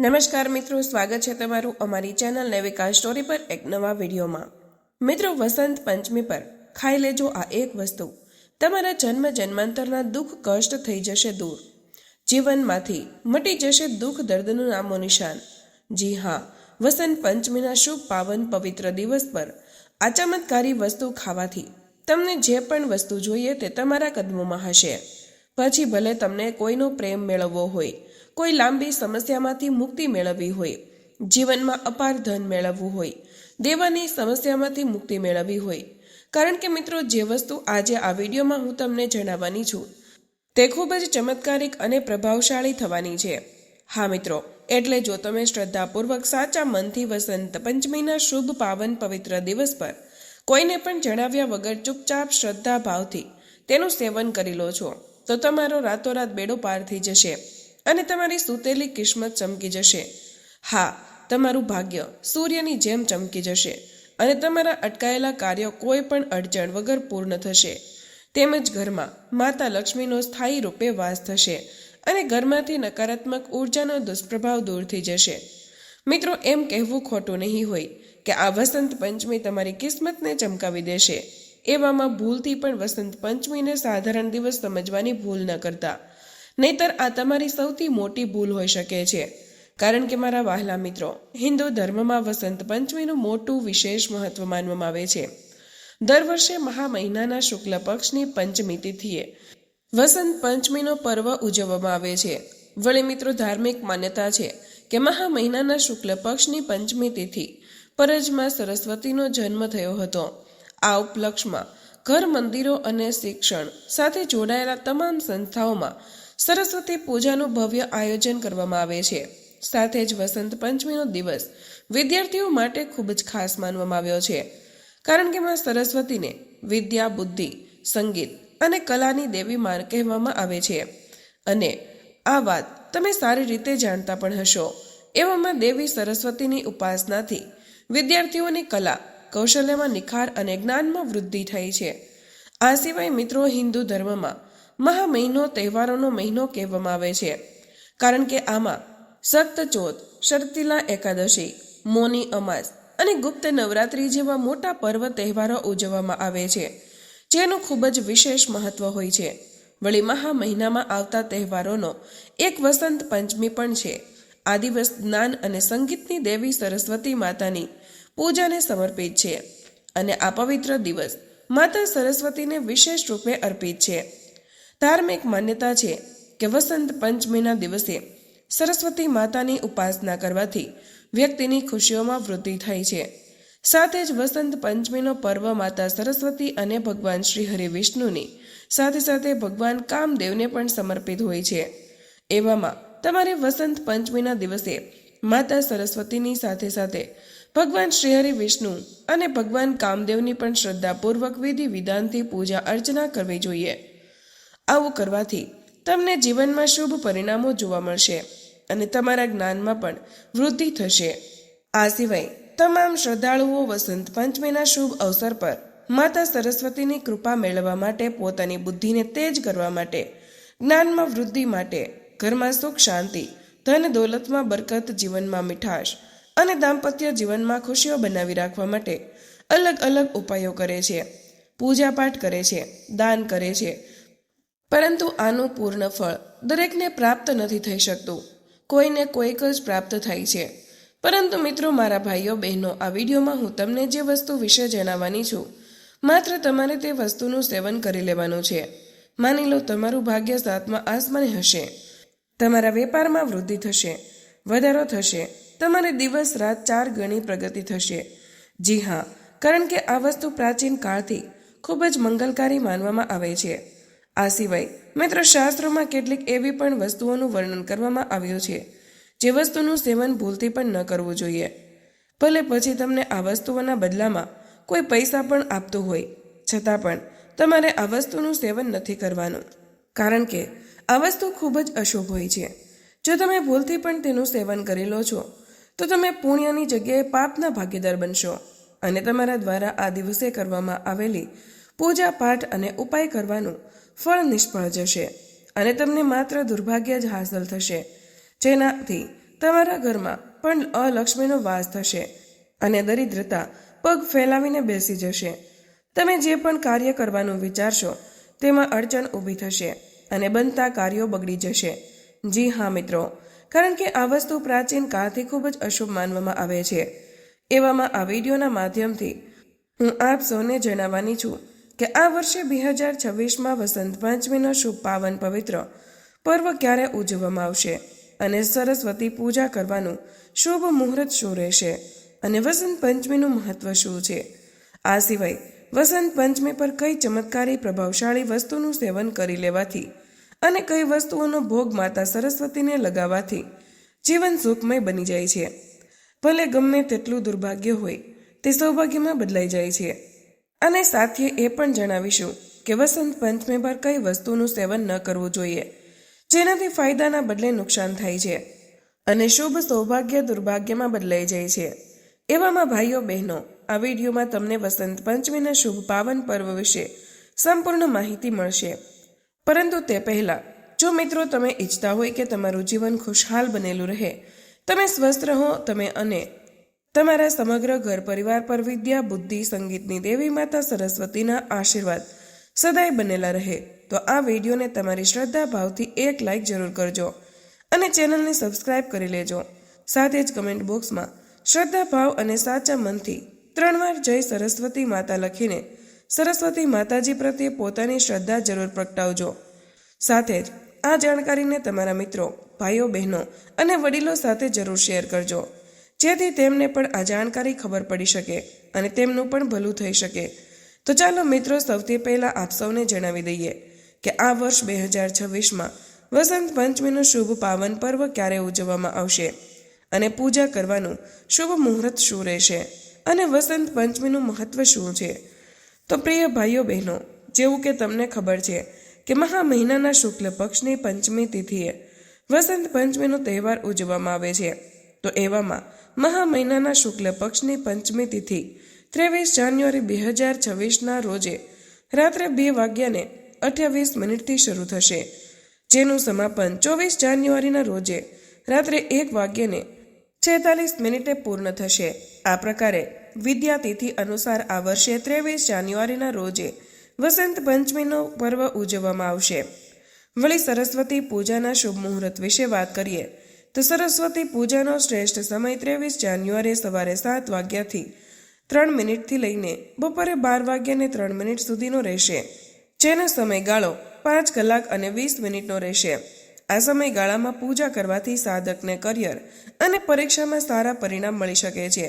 નમસ્કાર મિત્રો, સ્વાગત છે તમારું અમારી ચેનલ નેવિકા સ્ટોરી પર એક નવા વિડીયોમાં. મિત્રો, વસંત પંચમી પર ખાઈ લેજો આ એક વસ્તુ. તમારા જન્મ જન્માંતરના દુઃખ કષ્ટ થઈ જશે દૂર. જીવનમાંથી મટી જશે દુઃખ દર્દનું નામો નિશાન. જી હા, વસંત પંચમીના શુભ પાવન પવિત્ર દિવસ પર આ ચમત્કારી વસ્તુ ખાવાથી તમને જે પણ વસ્તુ જોઈએ તે તમારા કદમોમાં હશે. પછી ભલે તમને કોઈનો પ્રેમ મેળવવો હોય કોઈ લાંબી સમસ્યામાંથી મુક્તિ મેળવવી હોય, જીવનમાં અપાર ધન મેળવવું હોય, દેવાની સમસ્યામાંથી મુક્તિ મેળવવી હોય. કારણ કે મિત્રો, જે વસ્તુ આજે આ વિડીયોમાં હું તમને જણાવવાની છું, તે ખૂબ જ ચમત્કારિક અને પ્રભાવશાળી થવાની છે. હા મિત્રો, એટલે જો તમે શ્રદ્ધાપૂર્વક સાચા મનથી વસંત પંચમીના શુભ પાવન પવિત્ર દિવસ પર કોઈને પણ જણાવ્યા વગર ચૂપચાપ શ્રદ્ધા ભાવથી તેનું સેવન કરી લો છો, તો તમારો રાતોરાત બેડો પાર થઈ જશે. અને તમારી સૂતેલી કિસ્મત ચમકી જશે. હા, તમારું ભાગ્ય સૂર્યની જેમ ચમકી જશે અને તમારા અટકાયેલા કાર્યો કોઈ પણ અડચણ વગર પૂર્ણ થશે. તેમજ ઘરમાં માતા લક્ષ્મીનો સ્થાયી રૂપે વાસ થશે અને ઘરમાંથી નકારાત્મક ઉર્જાનો દુષ્પ્રભાવ દૂર થઈ જશે. મિત્રો, એમ કહેવું ખોટું નહીં હોય કે આ વસંત પંચમી તમારી કિસ્મતને ચમકાવી દેશે. એવામાં ભૂલથી પણ વસંત પંચમીને સાધારણ દિવસ સમજવાની ભૂલ ન કરતા. નહીતર આ તમારી સૌથી મોટી ભૂલ હોઈ શકે છે. કારણ કે મારા વહાલા મિત્રો, હિન્દુ ધર્મમાં વસંત પંચમીનું મોટું વિશેષ મહત્વ માનવામાં આવે છે. દર વર્ષે મહા મહિનાના શુક્લ પક્ષની પંચમી તિથિએ વસંત પંચમીનો પર્વ ઉજવવામાં આવે છે. વળી મિત્રો, ધાર્મિક માન્યતા છે કે મહા મહિનાના શુક્લ પક્ષની પંચમી તિથિ પરજમાં સરસ્વતીનો જન્મ થયો હતો. આ ઉપલક્ષમાં ઘર મંદિરો અને શિક્ષણ સાથે જોડાયેલા તમામ સંસ્થાઓમાં સરસ્વતી પૂજાનું ભવ્ય આયોજન કરવામાં આવે છે. સાથે જ વસંત પંચમીનો દિવસ વિદ્યાર્થીઓ માટે ખૂબ જ ખાસ માનવામાં આવ્યો છે. કારણ કે માં સરસ્વતીને વિદ્યા, બુદ્ધિ, સંગીત અને કલાની દેવી માન કહેવામાં આવે છે. અને આ વાત તમે સારી રીતે જાણતા પણ હશો. એવામાં દેવી સરસ્વતીની ઉપાસનાથી વિદ્યાર્થીઓની કલા, કૌશલ્યમાં નિખાર અને જ્ઞાનમાં વૃદ્ધિ થઈ છે. આ સિવાય મિત્રો હિન્દુ ધર્મમાં મહા મહિનો તહેવારોનો મહિનો કહેવામાં આવે છે. કારણ કે આમાં સખ્ત ચોથ શરતીલા એકાદશી, મોની અમાસ અને ગુપ્ત નવરાત્રી જેવા મોટા પર્વ તહેવારો ઉજવવામાં આવે છે. જેનું ખૂબ જ વિશેષ મહત્વ હોય છે. વળી મહા મહિનામાં આવતા તહેવારોનો એક વસંત પંચમી પણ છે. આ દિવસ જ્ઞાન અને સંગીતની દેવી સરસ્વતી માતાની પૂજાને સમર્પિત છે. અને આ પવિત્ર દિવસ માતા સરસ્વતીને વિશેષ રૂપે અર્પિત છે. ધાર્મિક માન્યતા છે કે વસંત પંચમીના દિવસે સરસ્વતી માતાની ઉપાસના કરવાથી વ્યક્તિની ખુશીઓમાં વૃદ્ધિ થાય છે. સાથે જ વસંત પંચમીનો પર્વ માતા સરસ્વતી અને ભગવાન શ્રી હરિ વિષ્ણુની સાથે સાથે ભગવાન કામદેવને પણ સમર્પિત હોય છે. એવામાં તમારે વસંત પંચમીના દિવસે માતા સરસ્વતીની સાથે સાથે ભગવાન શ્રીહરિ વિષ્ણુ અને ભગવાન કામદેવની પણ શ્રદ્ધાપૂર્વક વિધિ વિધાનથી પૂજા અર્ચના કરવી જોઈએ. આવું કરવાથી તમને જીવનમાં શુભ પરિણામો જોવા મળશે અને તમારા જ્ઞાનમાં પણ વૃદ્ધિ થશે. આ સિવાય તમામ શ્રદ્ધાળુઓ વસંત પંચમીના શુભ અવસર પર માતા સરસ્વતીની કૃપા મેળવવા માટે પોતાની બુદ્ધિને તેજ કરવા માટે, જ્ઞાનમાં વૃદ્ધિ માટે, ઘરમાં સુખ, શાંતિ, ધન દોલતમાં બરકત, જીવનમાં મીઠાશ અને દાંપત્ય જીવનમાં ખુશીઓ બનાવી રાખવા માટે અલગ અલગ ઉપાયો કરે છે. પૂજા પાઠ કરે છે, દાન કરે છે પરંતુ આનું પૂર્ણ ફળ દરેકને પ્રાપ્ત નથી થઈ શકતું. કોઈને કોઈક જ પ્રાપ્ત થાય છે. પરંતુ મિત્રો, મારા ભાઈઓ, બહેનો, આ વિડીયોમાં હું તમને જે વસ્તુ વિશે જણાવવાની છું, માત્ર તમારે તે વસ્તુનું સેવન કરી લેવાનું છે. માની લો, તમારું ભાગ્ય સાતમા આસમાને હશે. તમારા વેપારમાં વૃદ્ધિ થશે, વધારો થશે, તમારે દિવસ રાત ચાર ગણી પ્રગતિ થશે. જી હા, કારણ કે આ વસ્તુ પ્રાચીન કાળથી ખૂબ જ મંગલકારી માનવામાં આવે છે. આ સિવાય મિત્ર શાસ્ત્રોમાં કેટલીક એવી પણ વસ્તુઓનું વર્ણન કરવામાં આવ્યું છે, જે વસ્તુનું સેવન ભૂલથી પણ ન કરવું જોઈએ. ભલે પછી તમને આ વસ્તુઓના બદલામાં કોઈ પૈસા પણ આપતું હોય, છતાં પણ તમારે આ વસ્તુનું સેવન નથી કરવાનું. કારણ કે આ વસ્તુ ખૂબ જ અશુભ હોય છે. જો તમે ભૂલથી પણ તેનું સેવન કરી લો છો, તો તમે પુણ્યની જગ્યાએ પાપના ભાગીદાર બનશો અને તમારા દ્વારા આ દિવસે કરવામાં આવેલી પૂજા પાઠ અને ઉપાય કરવાનું ફળ નિષ્ફળ જશે અને તમને માત્ર દુર્ભાગ્ય જ હાંસલ થશે. જેનાથી તમારા ઘરમાં પણ અલક્ષ્મીનો વાસ થશે અને દરિદ્રતા પગ ફેલાવીને બેસી જશે. તમે જે પણ કાર્ય કરવાનું વિચારશો, તેમાં અડચણ ઊભી થશે અને બનતા કાર્યો બગડી જશે. જી હા, મિત્રો. કારણ કે આ વસ્તુ પ્રાચીન કાળથી ખૂબ જ અશુભ માનવામાં આવે છે. એવામાં આ વિડીયોના માધ્યમથી હું આપ સૌને જણાવવાની છું કે આ વર્ષે બે હજાર છવ્વીસમાં વસંત પંચમીનો શુભ પાવન પવિત્ર પર્વ ક્યારે ઉજવવામાં આવશે અને સરસ્વતી પૂજા કરવાનું શુભ મુહૂર્ત શું રહેશે અને વસંત પંચમીનું મહત્વ શું છે? આ સિવાય વસંત પંચમી પર કઈ ચમત્કારી પ્રભાવશાળી વસ્તુનું સેવન કરી લેવાથી અને કઈ વસ્તુઓનો ભોગ માતા સરસ્વતીને લગાવવાથી જીવન સુખમય બની જાય છે. ભલે ગમે તેટલું દુર્ભાગ્ય હોય, તે સૌભાગ્યમાં બદલાઈ જાય છે. અને સાથે એ પણ જણાવીશું કે વસંત પંચમી પર કઈ વસ્તુનું સેવન ન કરવું જોઈએ, જેનાથી ફાયદાના બદલે નુકસાન થાય છે અને શુભ સૌભાગ્ય દુર્ભાગ્યમાં બદલાઈ જાય છે. એવામાં ભાઈઓ બહેનો, આ વિડીયોમાં તમને વસંત પંચમીના શુભ પાવન પર્વ વિશે સંપૂર્ણ માહિતી મળશે. પરંતુ તે પહેલાં, જો મિત્રો તમે ઈચ્છતા હોય કે તમારું જીવન ખુશહાલ બનેલું રહે, તમે સ્વસ્થ રહો, તમે અને તમારા સમગ્ર ઘર પરિવાર પર વિદ્યા, બુદ્ધિ, સંગીતની દેવી માતા, સરસ્વતીના આશીર્વાદ સદાય બનેલા રહે. તો આ વિડીયોને તમારી શ્રદ્ધા ભાવથી એક લાઈક જરૂર કરજો અને ચેનલને સબસ્ક્રાઇબ કરી લેજો. સાથે જ કમેન્ટ બોક્સમાં શ્રદ્ધા ભાવ અને સાચા મનથી ત્રણ વાર જય સરસ્વતી માતા લખીને સરસ્વતી માતાજી પ્રત્યે પોતાની શ્રદ્ધા જરૂર પ્રગટાવજો. સાથે જ આ જાણકારીને તમારા મિત્રો, ભાઈઓ, બહેનો અને વડીલો સાથે જરૂર શેર કરજો. જેથી તેમને પણ આ જાણકારી ખબર પડી શકે અને તેમનું પણ ભલું થઈ શકે. તો ચાલો મિત્રો, સૌથી પહેલાં આપ સૌને જણાવી દઈએ કે આ વર્ષ બે હજાર છવ્વીસમાં વસંત પંચમીનું શુભ પાવન પર્વ ક્યારે ઉજવવામાં આવશે અને પૂજા કરવાનું શુભ મુહૂર્ત શું રહેશે અને વસંત પંચમીનું મહત્વ શું છે? તો પ્રિય ભાઈઓ બહેનો, જેવું કે તમને ખબર છે કે મહા મહિનાના શુક્લ પક્ષની પંચમી તિથિએ વસંત પંચમીનો તહેવાર ઉજવવામાં આવે છે. તો એવામાં મહા મહિનાના શુક્લ પક્ષની પંચમી તિથિ, ત્રેવીસ જાન્યુઆરી બે હજાર છવ્વીસના રોજે રાત્રે બે વાગ્યાને અઠ્યાવીસ મિનિટથી શરૂ થશે. જેનું સમાપન ચોવીસ જાન્યુઆરીના રોજે રાત્રે એક વાગ્યાને છેતાલીસ મિનિટે પૂર્ણ થશે. આ પ્રકારે વિદ્યાતિથિ અનુસાર આ વર્ષે ત્રેવીસ જાન્યુઆરીના રોજે વસંત પંચમીનો પર્વ ઉજવવામાં આવશે. વળી સરસ્વતી પૂજાના શુભ મુહૂર્ત વિશે વાત કરીએ તો સરસ્વતી પૂજાનો શ્રેષ્ઠ સમય ત્રેવીસ જાન્યુઆરી સવારે સાત વાગ્યાથી ત્રણ મિનિટથી લઈને બપોરે બાર વાગ્યાને ત્રણ મિનિટ સુધીનો રહેશે. જેનો સમયગાળો પાંચ કલાક અને વીસ મિનિટનો રહેશે. આ સમયગાળામાં પૂજા કરવાથી સાધકને કરિયર અને પરીક્ષામાં સારા પરિણામ મળી શકે છે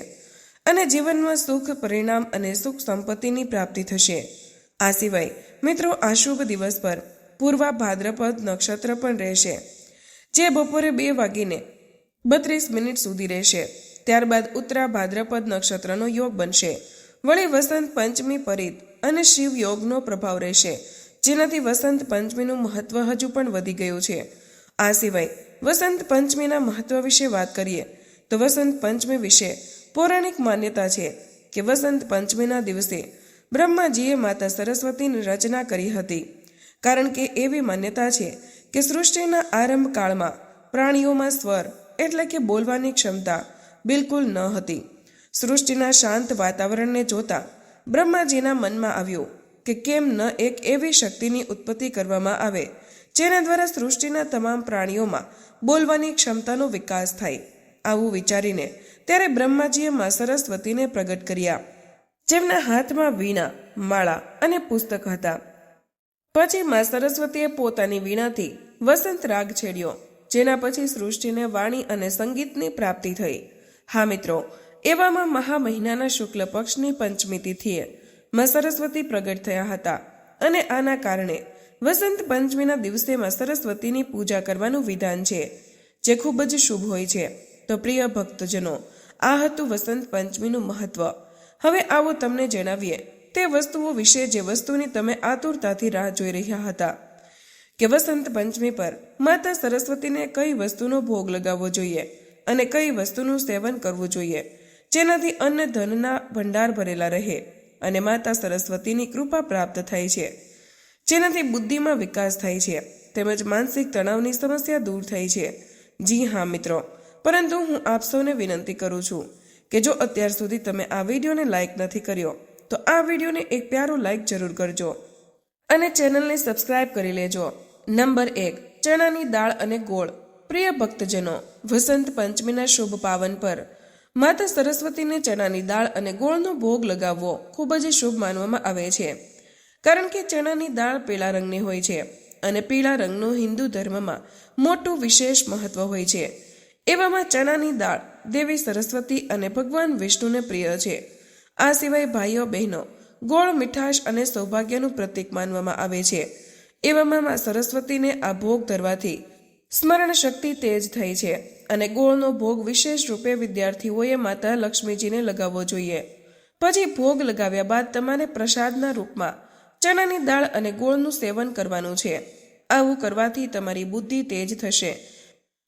અને જીવનમાં સુખ, પરિણામ અને સુખ સંપત્તિની પ્રાપ્તિ થશે. આ સિવાય મિત્રો આ શુભ દિવસ પર પૂર્વા ભાદ્રપદ નક્ષત્ર પણ રહેશે. જે બપોરે બે વાગીને બત્રીસ મિનિટ સુધી રહેશે. ત્યારબાદ ઉત્તરા ભાદ્રપદ નક્ષત્રનો યોગ બનશે. વળી વસંત પંચમી પરિત અને શિવ યોગનો પ્રભાવ રહેશે, જેનાથી વસંત પંચમીનું મહત્વ હજુ પણ વધી ગયું છે. આ સિવાય વસંત પંચમીના મહત્વ વિશે વાત કરીએ, તો વસંત પંચમી વિશે પૌરાણિક માન્યતા છે કે વસંત પંચમીના દિવસે બ્રહ્માજીએ માતા સરસ્વતીની રચના કરી હતી. કારણ કે એવી માન્યતા છે કે સૃષ્ટિના આરંભ કાળમાં પ્રાણીઓમાં સ્વર એટલે કે બોલવાની ક્ષમતા બિલકુલ ન હતી. સૃષ્ટિના શાંત વાતાવરણને જોતા બ્રહ્માજીના મનમાં આવ્યું કે કેમ ન એક એવી શક્તિની ઉત્પત્તિ કરવામાં આવે, જેના દ્વારા સૃષ્ટિના તમામ પ્રાણીઓમાં બોલવાની ક્ષમતાનો વિકાસ થાય. આવું વિચારીને ત્યારે બ્રહ્માજીએ મા સરસ્વતીને પ્રગટ કર્યા, જેમના હાથમાં વીણા, માળા અને પુસ્તક હતા. પછી માં સરસ્વતીએ પોતાની વીણાથી વસંત રાગ છેડ્યો, જેના પછી સૃષ્ટિને વાણી અને સંગીતની પ્રાપ્તિ થઈ. હા મિત્રો, એવામાં મહા મહિનાના શુક્લ પક્ષની પંચમી તિથિએ માં સરસ્વતી પ્રગટ થયા હતા અને આના કારણે વસંત પંચમીના દિવસે માં સરસ્વતીની પૂજા કરવાનું વિધાન છે, જે ખૂબ જ શુભ હોય છે. તો પ્રિય ભક્તજનો, આ હતું વસંત પંચમીનું મહત્વ. હવે આવો તમને જણાવીએ તે વસ્તુઓ વિશે જે વસ્તુની તમે આતુરતાથી રાહ જોઈ રહ્યા હતા. કે વસંત પંચમી પર માતા સરસ્વતીને કઈ વસ્તુનો ભોગ લગાવવો જોઈએ અને કઈ વસ્તુનું સેવન કરવું જોઈએ, જેનાથી અન્ન ધનના ભંડાર ભરેલા રહે અને માતા સરસ્વતીની કૃપા પ્રાપ્ત થાય છે, જેનાથી બુદ્ધિમાં વિકાસ થાય છે, તેમજ માનસિક તણાવની સમસ્યા દૂર થાય છે. જી હા, મિત્રો. પરંતુ હું આપ સૌને વિનંતી કરું છું કે જો અત્યાર સુધી તમે આ વિડીયોને લાઈક નથી કર્યો તો આ વિડીયોને એક પ્યારો લાઇક જરૂર કરજો અને ચેનલને સબસ્ક્રાઇબ કરી લેજો. નંબર એક, ચણાની દાળ અને ગોળ. પ્રિય ભક્તજનો, વસંત પંચમીના શુભ પાવન પર. માતા સરસ્વતીને ચણાની દાળ અને ગોળનો ભોગ લગાવવો ખૂબ જ શુભ માનવામાં આવે છે. કારણ કે ચણાની દાળ પીળા રંગની હોય છે અને પીળા રંગનું હિન્દુ ધર્મમાં મોટું વિશેષ મહત્વ હોય છે. એવામાં ચણાની દાળ દેવી સરસ્વતી અને ભગવાન વિષ્ણુને પ્રિય છે. આ સિવાય ભાઈઓ, બહેનો, ગોળ, મીઠાશ અને સૌભાગ્યનું પ્રતીક માનવામાં આવે છે. એવામાં માં સરસ્વતીને આ ભોગ ધરવાથી સ્મરણ શક્તિ તેજ થઈ છે અને ગોળનો ભોગ વિશેષ રૂપે વિદ્યાર્થીઓએ માતા લક્ષ્મીજીને લગાવવો જોઈએ. પછી ભોગ લગાવ્યા બાદ તમારે પ્રસાદના રૂપમાં ચણાની દાળ અને ગોળનું સેવન કરવાનું છે. આવું કરવાથી તમારી બુદ્ધિ તેજ થશે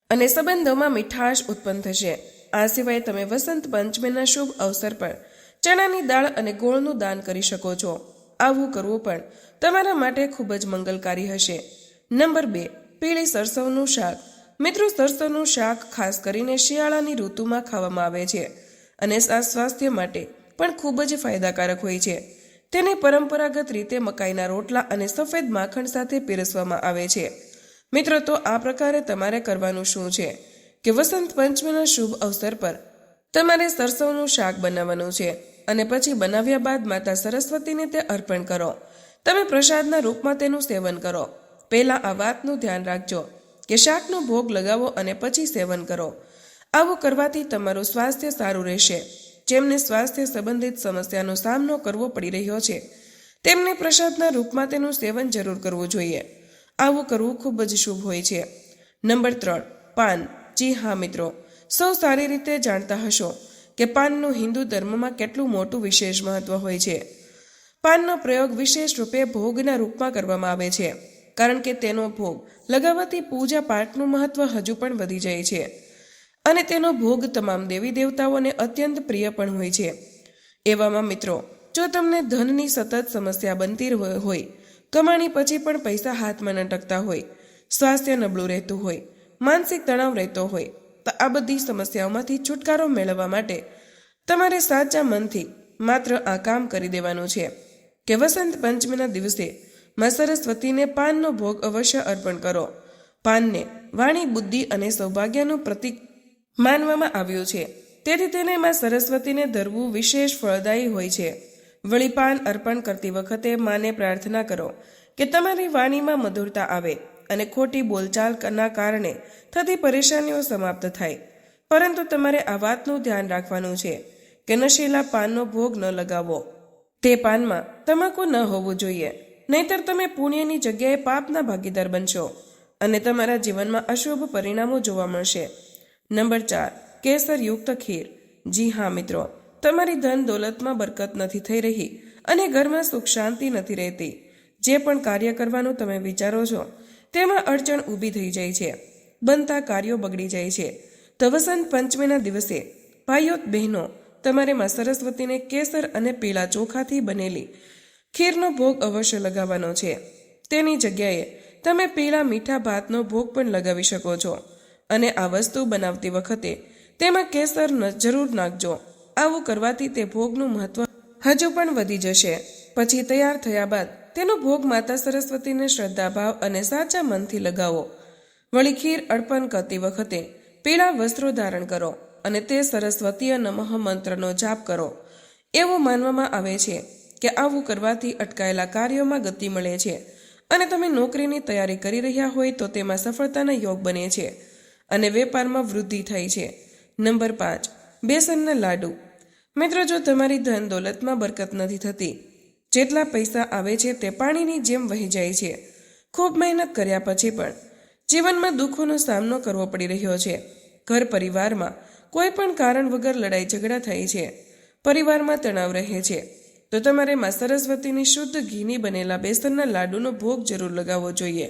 અને સંબંધોમાં મીઠાશ ઉત્પન્ન થશે. આ સિવાય તમે વસંત પંચમીના શુભ અવસર પર ચણાની દાળ અને ગોળનું દાન કરી શકો છો. આવું કરવું પણ તમારા માટે ખૂબ જ મંગલકારી હશે. નંબર બે, પીળી સરસવનું શાક. મિત્રો, સરસવનું શાક ખાસ કરીને શિયાળાની ઋતુમાં ખાવામાં આવે છે અને સ્વાસ્થ્ય માટે પણ ખૂબ જ ફાયદાકારક હોય છે. તેને પરંપરાગત રીતે મકાઈના રોટલા અને સફેદ માખણ સાથે પીરસવામાં આવે છે. મિત્રો, તો આ પ્રકારે તમારે કરવાનું શું છે? કે વસંત પંચમીના શુભ અવસર પર તમારે સરસવનું શાક બનાવવાનું છે. અને પછી બનાવ્યા બાદ માતા સરસ્વતીને તે અર્પણ કરો. તમે પ્રસાદના રૂપમાં તેનું સેવન કરો. પહેલા આ વાતનું ધ્યાન રાખજો કે શાકનો ભોગ લગાવો અને પછી સેવન કરો. આવું કરવાથી તમારું સ્વાસ્થ્ય સારું રહેશે. જેમને સ્વાસ્થ્ય સંબંધિત સમસ્યાનો સામનો કરવો પડી રહ્યો છે, તેમને પ્રસાદના રૂપમાં તેનું સેવન જરૂર કરવું જોઈએ. આવું કરવું ખૂબ જ શુભ હોય છે. નંબર ત્રણ, પાન. જી હા, મિત્રો. સૌ સારી રીતે જાણતા હશો. કે પાનનું હિન્દુ ધર્મમાં કેટલું મોટું વિશેષ મહત્વ હોય છે? પાનનો પ્રયોગ વિશેષ રૂપે ભોગના રૂપમાં કરવામાં આવે છે, કારણ કે તેનો ભોગ લગાવવાથી પૂજા પાઠનું મહત્વ હજુ પણ વધી જાય છે. અને તેનો ભોગ તમામ દેવી દેવતાઓને અત્યંત પ્રિય પણ હોય છે. એવામાં મિત્રો, જો તમને ધનની સતત સમસ્યા બનતી હોય, કમાણી પછી પણ પૈસા હાથમાં ન ટકતા હોય, સ્વાસ્થ્ય નબળું રહેતું હોય, માનસિક તણાવ રહેતો હોય તો આ બધી સમસ્યાઓમાંથી છુટકારો મેળવવા માટે તમારે સાચા મનથી માત્ર આ કામ કરી દેવાનું છે કે વસંત પંચમીના દિવસે માં સરસ્વતીને પાનનો ભોગ અવશ્ય અર્પણ કરો. પાનને વાણી, બુદ્ધિ અને સૌભાગ્યનું પ્રતીક માનવામાં આવ્યું છે. તેથી તેને માં સરસ્વતીને ધરવું વિશેષ ફળદાયી હોય છે. વળી પાન અર્પણ કરતી વખતે માને પ્રાર્થના કરો કે તમારી વાણીમાં મધુરતા આવે. અને ખોટી બોલચાલના કારણે થતી પરેશાનીઓ સમાપ્ત થાય. પરંતુ તમારે આ વાતનું ધ્યાન રાખવાનું છે કે નશીલા પાનનો ભોગ ન લગાવો. તે પાનમાં તમાકુ ન હોવું જોઈએ. નહીતર તમે પુણ્યની જગ્યાએ પાપના ભાગીદાર બનશો અને તમારા જીવનમાં અશુભ પરિણામો જોવા મળશે. નંબર ચાર, કેસરયુક્ત ખીર. જી હા, મિત્રો. તમારી ધન દોલતમાં બરકત નથી થઈ રહી અને ઘરમાં સુખ શાંતિ નથી રહેતી. જે પણ કાર્ય કરવાનું તમે વિચારો છો તેમાં અડચણ ઊભી થઈ જાય છે. બનતા કાર્યો બગડી જાય છે. તો વસંત પંચમીના દિવસે ભાઈઓ બહેનો તમારે માં સરસ્વતીને કેસર અને પીળા ચોખાથી બનેલી ખીરનો ભોગ અવશ્ય લગાવવાનો છે. તેની જગ્યાએ તમે પીળા મીઠા ભાતનો ભોગ પણ લગાવી શકો છો. અને આ વસ્તુ બનાવતી વખતે તેમાં કેસર જરૂર નાખજો. આવું કરવાથી તે ભોગનું મહત્વ હજુ પણ વધી જશે. પછી તૈયાર થયા બાદ તેનો ભોગ માતા સરસ્વતીને શ્રદ્ધાભાવ અને સાચા મનથી લગાવો. વળી ખીર અર્પણ કરતી વખતે પીળા વસ્ત્રો ધારણ કરો અને તે સરસ્વતીય નમઃ મંત્રનો જાપ કરો. એવું માનવામાં આવે છે કે આવું કરવાથી અટકાયેલા કાર્યોમાં ગતિ મળે છે અને તમે નોકરીની તૈયારી કરી રહ્યા હોય તો તેમાં સફળતાના યોગ બને છે અને વેપારમાં વૃદ્ધિ થાય છે. નંબર પાંચ, બેસનના લાડુ. મિત્રો, જો તમારી ધન દોલતમાં બરકત નથી થતી જેટલા પૈસા આવે છે તે પાણીની જેમ વહી જાય છે. ખૂબ મહેનત કર્યા પછી પણ જીવનમાં દુઃખોનો સામનો કરવો પડી રહ્યો છે. ઘર પરિવારમાં કોઈ પણ કારણ વગર લડાઈ ઝઘડા થાય છે. પરિવારમાં તણાવ રહે છે. તો તમારે માં સરસ્વતીની શુદ્ધ ઘીની બનેલા બેસનના લાડુનો ભોગ જરૂર લગાવવો જોઈએ.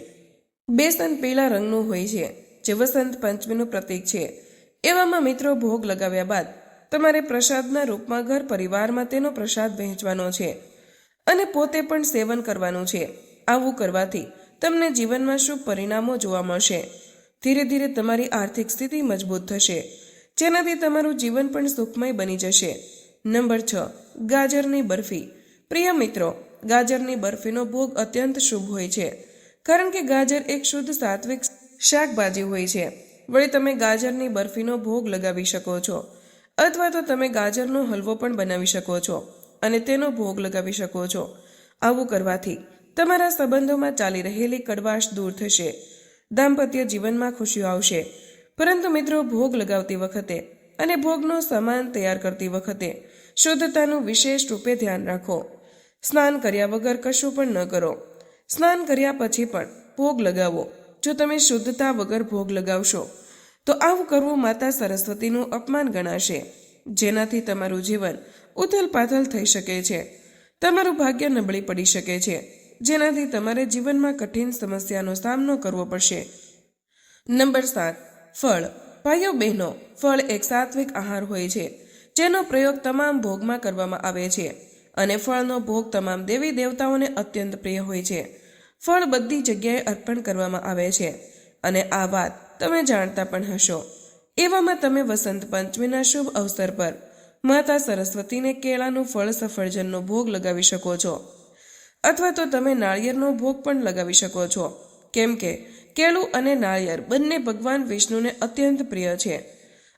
બેસન પીળા રંગનું હોય છે, જે વસંત પંચમીનું પ્રતીક છે. એવામાં મિત્રો ભોગ લગાવ્યા બાદ તમારે પ્રસાદના રૂપમાં ઘર પરિવારમાં તેનો પ્રસાદ વહેંચવાનો છે. અને પોતે પણ સેવન કરવાનું છે. આવું કરવાથી તમને જીવનમાં શુભ પરિણામો જોવા મળશે? ધીરે ધીરે તમારી આર્થિક સ્થિતિ મજબૂત થશે. જેનાથી તમારું જીવન પણ સુખમય બની જશે. નંબર છ, ગાજરની બરફી. પ્રિય મિત્રો, ગાજરની બરફીનો ભોગ અત્યંત શુભ હોય છે. કારણ કે ગાજર એક શુદ્ધ સાત્વિક શાકભાજી હોય છે. વળી તમે ગાજરની બરફીનો ભોગ લગાવી શકો છો. અથવા તો તમે ગાજરનો હલવો પણ બનાવી શકો છો. અને તેનો ભોગ લગાવી શકો છો. આવું કરવાથી તમારા સંબંધોમાં ચાલી રહેલી કડવાશ દૂર થશે. દાંપત્ય જીવનમાં ખુશીઓ આવશે. પરંતુ મિત્રો, ભોગ લગાવતી વખતે અને ભોગનો સામાન તૈયાર કરતી વખતે શુદ્ધતાનું વિશેષ રૂપે ધ્યાન રાખો. સ્નાન કર્યા વગર કશું પણ ન કરો. સ્નાન કર્યા પછી પણ ભોગ લગાવો. જો તમે શુદ્ધતા વગર ભોગ લગાવશો, તો આવું કરવું માતા સરસ્વતીનું અપમાન ગણાશે. જેનાથી તમારું જીવન ઉથલ પાથલ થઈ શકે છે. તમારું ભાગ્ય નબળી પડી શકે છે. જેનાથી તમારે જીવનમાં કઠિન સમસ્યાનો સામનો કરવો પડશે. નંબર સાત, ફળ. ભાઈઓ બહેનો, ફળ એક સાત્વિક આહાર હોય છે. જેનો પ્રયોગ તમામ ભોગમાં કરવામાં આવે છે. અને ફળનો ભોગ તમામ દેવી દેવતાઓને અત્યંત પ્રિય હોય છે. ફળ બધી જગ્યાએ અર્પણ કરવામાં આવે છે. અને આ વાત તમે જાણતા પણ હશો. એવામાં તમે વસંત પંચમીના શુભ અવસર પર માતા સરસ્વતીને કેળાનું ફળ સફરજનનો ભોગ લગાવી શકો છો. અથવા તો તમે નાળિયેરનો ભોગ પણ લગાવી શકો છો. કેમ કે કેળું અને નાળિયેર બંને ભગવાન વિષ્ણુને અત્યંત પ્રિય છે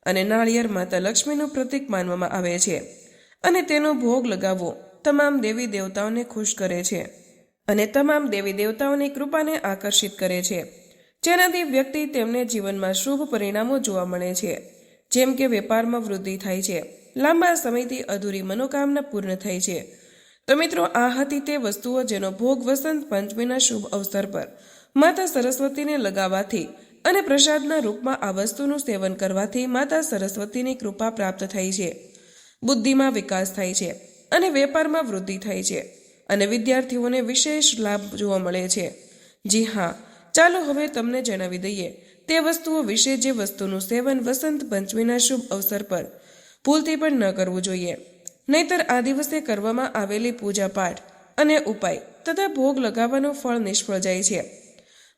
અને નાળિયેર માતા લક્ષ્મીનું પ્રતીક માનવામાં આવે છે. અને તેનો ભોગ લગાવવો તમામ દેવી દેવતાઓને ખુશ કરે છે અને તમામ દેવી દેવતાઓની કૃપાને આકર્ષિત કરે છે. જેનાથી વ્યક્તિ તેમને જીવનમાં શુભ પરિણામો જોવા મળે છે. જેમ કે વેપારમાં વૃદ્ધિ થાય છે. લાંબા સમયથી અધૂરી મનોકામના પૂર્ણ થાય છે. તો મિત્રો, આ હતી તે વસ્તુઓ જેનો ભોગ વસંત પંચમીના શુભ અવસર પર માતા સરસ્વતીને લગાવવાથી અને પ્રસાદના રૂપમાં આ વસ્તુનું સેવન કરવાથી માતા સરસ્વતીની કૃપા પ્રાપ્ત થાય છે. બુદ્ધિમાં વિકાસ થાય છે અને વેપારમાં વૃદ્ધિ થાય છે અને વિદ્યાર્થીઓને વિશેષ લાભ જોવા મળે છે. જી હા, ચાલો હવે તમને જણાવી દઈએ તે વસ્તુઓ વિશે જે વસ્તુનું સેવન વસંત પંચમીના શુભ અવસર પર ભૂલથી પણ ન કરવું જોઈએ. નહીતર આ દિવસે કરવામાં આવેલી પૂજા પાઠ અને ઉપાય તથા ભોગ લગાવવાનું ફળ નિષ્ફળ જાય છે.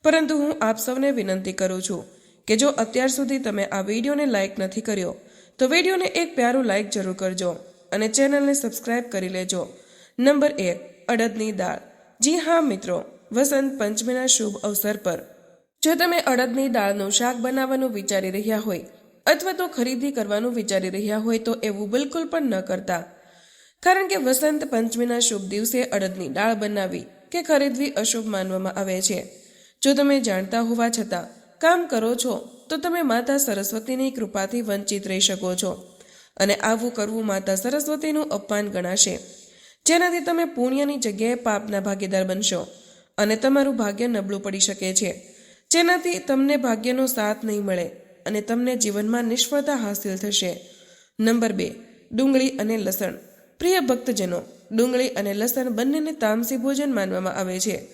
પરંતુ હું આપ સૌને વિનંતી કરું છું કે જો અત્યાર સુધી તમે આ વિડીયોને લાઇક નથી કર્યો, તો વિડીયોને એક પ્યારું લાઇક જરૂર કરજો અને ચેનલને સબસ્ક્રાઇબ કરી લેજો. નંબર એક, અડદની દાળ. જી હા, મિત્રો, વસંત પંચમીના શુભ અવસર પર. જો તમે અડદની દાળનું શાક બનાવવાનું વિચારી રહ્યા હોય અથવા તો ખરીદી કરવાનું વિચારી રહ્યા હોય તો એવું બિલકુલ પણ ન કરતા. કારણ કે વસંત પંચમીના શુભ દિવસે અડદની દાળ બનાવવી કે ખરીદવી અશુભ માનવામાં આવે છે. જો તમે જાણતા હોવા છતાં કામ કરો છો, તો તમે માતા સરસ્વતીની કૃપાથી વંચિત રહી શકો છો. અને આવું કરવું માતા સરસ્વતીનું અપમાન ગણાશે. જેનાથી તમે પુણ્યની જગ્યાએ પાપના ભાગીદાર બનશો અને તમારું ભાગ્ય નબળું પડી શકે છે. જેનાથી તમને ભાગ્યનો સાથ નહીં મળે. અને તમને જીવનમાં નિષ્ફળતા હાંસિલ થશે. નંબર બે, ડુંગળી અને લસણ. પ્રિય ભક્તજનો, ડુંગળી અને લસણ બંનેને તામસી ભોજન માનવામાં આવે છે.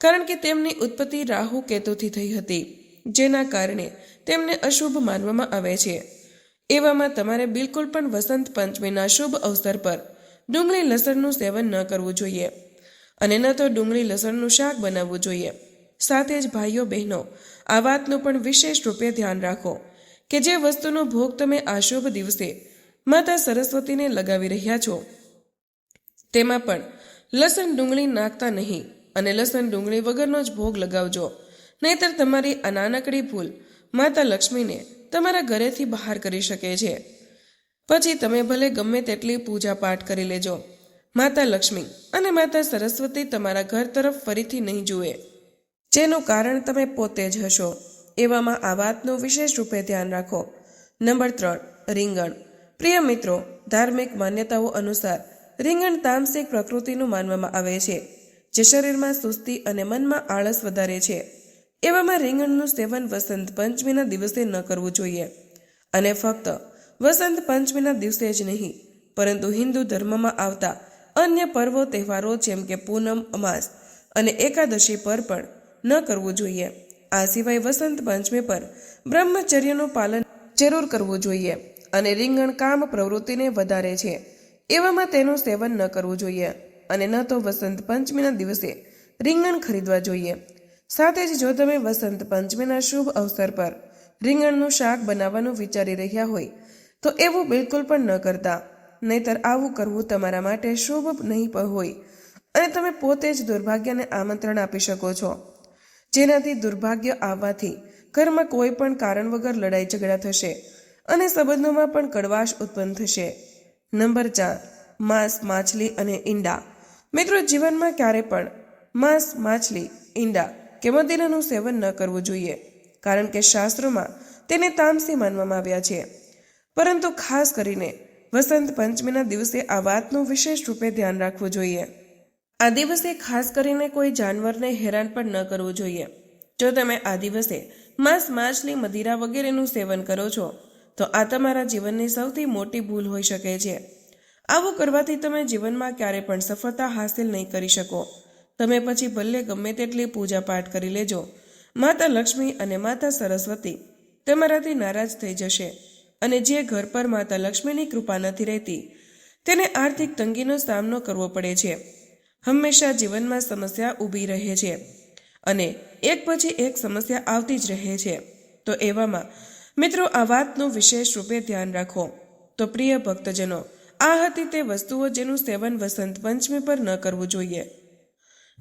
કારણ કે તેમની ઉત્પત્તિ રાહુ કેતુથી થઈ હતી, જેના કારણે તેમને અશુભ માનવામાં આવે છે. એવામાં તમારે બિલકુલ પણ વસંત પંચમીના શુભ અવસર પર ડુંગળી લસણનું સેવન ન કરવું જોઈએ. અને ન તો ડુંગળી લસણનું શાક બનાવવું જોઈએ. સાથે જ ભાઈઓ બહેનો આ વાતનું પણ વિશેષ રૂપે ધ્યાન રાખો કે જે વસ્તુનો ભોગ તમે આ શુભ દિવસે માતા સરસ્વતીને લગાવી રહ્યા છો. તેમાં પણ લસણ ડુંગળી નાખતા નહીં અને લસણ ડુંગળી વગરનો જ ભોગ લગાવજો. નહીતર તમારી આ નાનકડી ભૂલ માતા લક્ષ્મીને તમારા ઘરેથી બહાર કરી શકે છે. પછી તમે ભલે ગમે તેટલી પૂજા પાઠ કરી લેજો. માતા લક્ષ્મી અને માતા સરસ્વતી તમારા ઘર તરફ ફરીથી નહીં જુએ. જેનું કારણ તમે પોતે જ હશો. એવામાં આ વાતનું વિશેષ રૂપે ધ્યાન રાખો. નંબર ત્રણ, રીંગણ. પ્રિય મિત્રો, ધાર્મિક માન્યતાઓ અનુસાર, રીંગણ તામસિક પ્રકૃતિનું માનવામાં આવે છે, જે શરીરમાં સુસ્તી અને મનમાં આળસ વધારે છે. એવામાં રીંગણનું સેવન વસંત પંચમીના દિવસે ન કરવું જોઈએ. અને ફક્ત, વસંત પંચમીના દિવસે જ નહીં, પરંતુ હિન્દુ ધર્મમાં આવતા અન્ય પર્વો તહેવારો જેમ કે પૂનમ, અમાસ અને એકાદશી પર પણ ન કરવું જોઈએ. આ સિવાય વસંત પંચમી પર બ્રહ્મચર્યનું પાલન જરૂર કરવું જોઈએ અને રીંગણ કામ પ્રવૃત્તિને વધારે છે. એવામાં તેનું સેવન ન કરવું જોઈએ અને ન તો વસંત પંચમીના દિવસે રીંગણ ખરીદવા જોઈએ. સાથે જ જો તમે વસંત પંચમીના શુભ અવસર પર રીંગણનું શાક બનાવવાનું વિચારી રહ્યા હોય, તો એવું બિલકુલ પણ ન કરતા. નહીતર આવું કરવું તમારા માટે શુભ નહીં પણ હોય. અને તમે પોતે જ દુર્ભાગ્યને આમંત્રણ આપી શકો છો. જેનાથી દુર્ભાગ્ય આવવાથી ઘરમાં કોઈ પણ કારણ વગર લડાઈ ઝઘડા થશે અને સંબંધોમાં પણ કડવાશ ઉત્પન્ન થશે. નંબર ચાર, માંસ, માછલી અને ઈંડા. મિત્રો, જીવનમાં ક્યારે પણ માંસ, માછલી, ઈંડા કે મદિરાનું સેવન ન કરવું જોઈએ, કારણ કે શાસ્ત્રોમાં તેને તામસી માનવામાં આવ્યા છે. પરંતુ ખાસ કરીને વસંત પંચમીના દિવસે આ વાતનું વિશેષ રૂપે ધ્યાન રાખવું જોઈએ. આ દિવસે ખાસ કરીને કોઈ જાનવરને હેરાન પણ ન કરવું જોઈએ. જો તમે આ દિવસે માંસ, માછલી, મદિરા વગેરેનું સેવન કરો છો, તો આ તમારા જીવનની સૌથી મોટી ભૂલ હોઈ શકે છે. આવું કરવાથી તમે જીવનમાં ક્યારે પણ સફળતા હાંસિલ નહીં કરી શકો. તમે પછી ભલે ગમે તેટલી પૂજા પાઠ કરી લેજો. માતા લક્ષ્મી અને માતા સરસ્વતી તમારાથી નારાજ થઈ જશે અને જે ઘર પર માતા લક્ષ્મીની કૃપા નથી રહેતી, તેને આર્થિક તંગીનો સામનો કરવો પડે છે. હંમેશા જીવનમાં સમસ્યા ઊભી રહે છે અને એક પછી એક સમસ્યા આવતી જ રહે છે. તો એવામાં, મિત્રો, આ વાતનું વિશેષ રૂપે ધ્યાન રાખો. તો પ્રિય ભક્તજનો, આ હતી તે વસ્તુઓ જેનું સેવન વસંત પંચમી પર ન કરવું જોઈએ.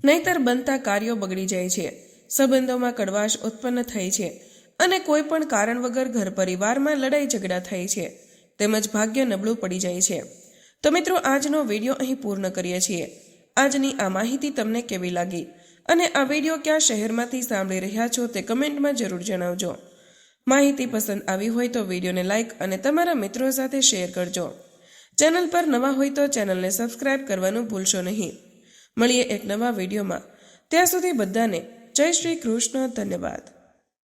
નહીતર બનતા કાર્યો બગડી જાય છે. સંબંધોમાં કડવાશ ઉત્પન્ન થાય છે અને કોઈ પણ કારણ વગર ઘર પરિવારમાં લડાઈ ઝઘડા થાય છે. તેમજ ભાગ્ય નબળું પડી જાય છે. તો મિત્રો, આજનો વીડિયો અહીં પૂર્ણ કરીએ છીએ. આજની આ માહિતી તમને કેવી લાગી? અને આ વીડિયો કયા શહેરમાંથી સાંભળી રહ્યા છો તે કમેન્ટમાં જરૂર જણાવજો. માહિતી પસંદ આવી હોય તો વિડીયોને લાઇક અને તમારા મિત્રો સાથે શેર કરજો. ચેનલ પર નવા હોય તો ચેનલને સબસ્ક્રાઇબ કરવાનું ભૂલશો નહીં. મળીએ એક નવા વિડીયોમાં. ત્યાં સુધી બધાને જય શ્રી કૃષ્ણ, ધન્યવાદ.